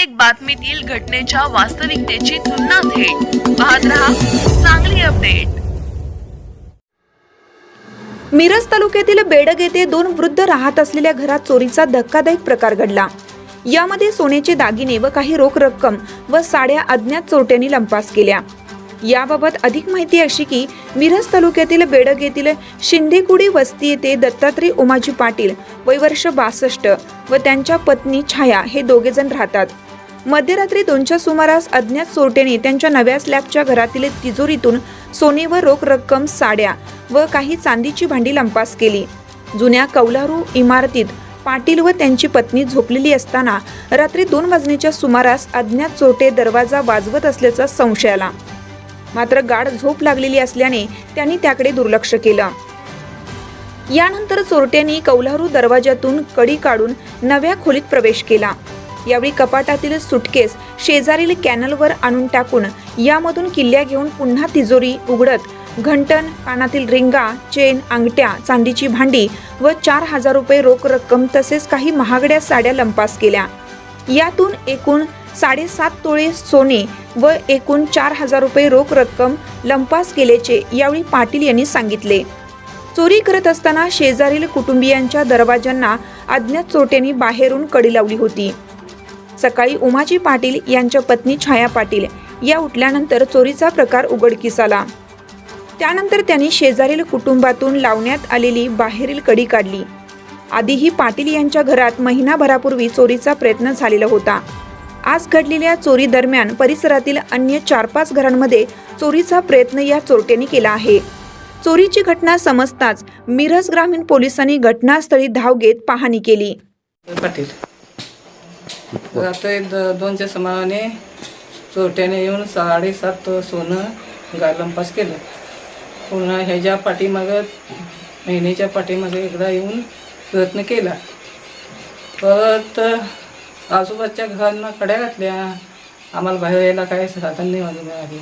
प्रत्येक बातमीतील घटनेच्या वास्तविकतेची तुलना थेट. पाहत रहा चांगली अपडेट. मिरज तालुक्यातील बेडग येथे दोन वृद्ध राहत असलेल्या घरात चोरीचा धक्कादायक प्रकार घडला. यामध्ये सोन्याचे दागिने व काही रोख रक्कम व साड्या अज्ञात चोरट्यांनी लंपास केल्या. याबाबत अधिक माहिती अशी की मिरज तालुक्यातील बेडग येथील शिंदेकुडी वस्ती येथे दत्तात्रय उमाजी पाटील वय वर्ष बासष्ट व त्यांच्या पत्नी छाया हे दोघेजण राहतात. मध्यरात्री दोनच्या सुमारास अज्ञात चोरट्याने त्यांच्या नव्या स्लॅबच्या घरातील तिजोरीतून सोने व रोख रक्कम साड्या व काही चांदीची भांडी लंपास केली. जुन्या कौलारू इमारतीत पाटील व त्यांची पत्नी झोपलेली असताना रात्री दोन वाजण्याच्या सुमारास अज्ञात चोरटे दरवाजा वाजवत असल्याचा संशय आला. मात्र गाढ झोप लागलेली असल्याने त्यांनी त्याकडे दुर्लक्ष केलं. यानंतर चोरट्यांनी कौलारू दरवाजातून कडी काढून नव्या खोलीत प्रवेश केला. यावेळी कपाटातील सुटकेस शेजारील कॅनलवर आणून टाकून यामधून किल्ल्या घेऊन पुन्हा तिजोरी उघडत घंटन कानातील रिंगा चेन अंगठ्या चांदीची भांडी व चार हजार रुपये रोख रक्कम तसेच काही महागड्या साड्या लंपास केल्या. यातून एकूण साडेसात तोळे सोने व एकूण चार हजार रुपये रोख रक्कम लंपास केल्याचे यावेळी पाटील यांनी सांगितले. चोरी करत असताना शेजारील कुटुंबियांच्या दरवाजांना अज्ञात चोट्यांनी बाहेरून कडी लावली होती. सकाळी उमाजी पाटील यांच्या पत्नी छाया पाटील या उठल्यानंतर चोरीचा प्रकार उघडकीस आला. त्यानंतर त्यांनी शेजारील कुटुंबातून लावण्यात आलेली बाहेरील कडी काढली. आधीही पाटील यांच्या घरात महिनाभरापूर्वी चोरीचा प्रयत्न झालेला होता. आज घडलेल्या चोरी दरम्यान परिसरातील अन्य चार पाच घरांमध्ये चोरीचा प्रयत्न या चोरट्यांनी केला आहे. चोरीची घटना समजताच मिरज ग्रामीण पोलिसांनी घटनास्थळी धाव घेत पाहणी केली. पाटील रात्री द- दोनच्या समानाने. चोरट्याने येऊन साडेसात सोनं गालंपास केलं. पुन्हा ह्याच्या पाठीमागं महिन्याच्या पाठीमागे एकदा येऊन प्रयत्न केला. परत आजूबाजूच्या घरांना कड्या घातल्या. आम्हाला बाहेर यायला काय साधन नाही वाजवलं आधी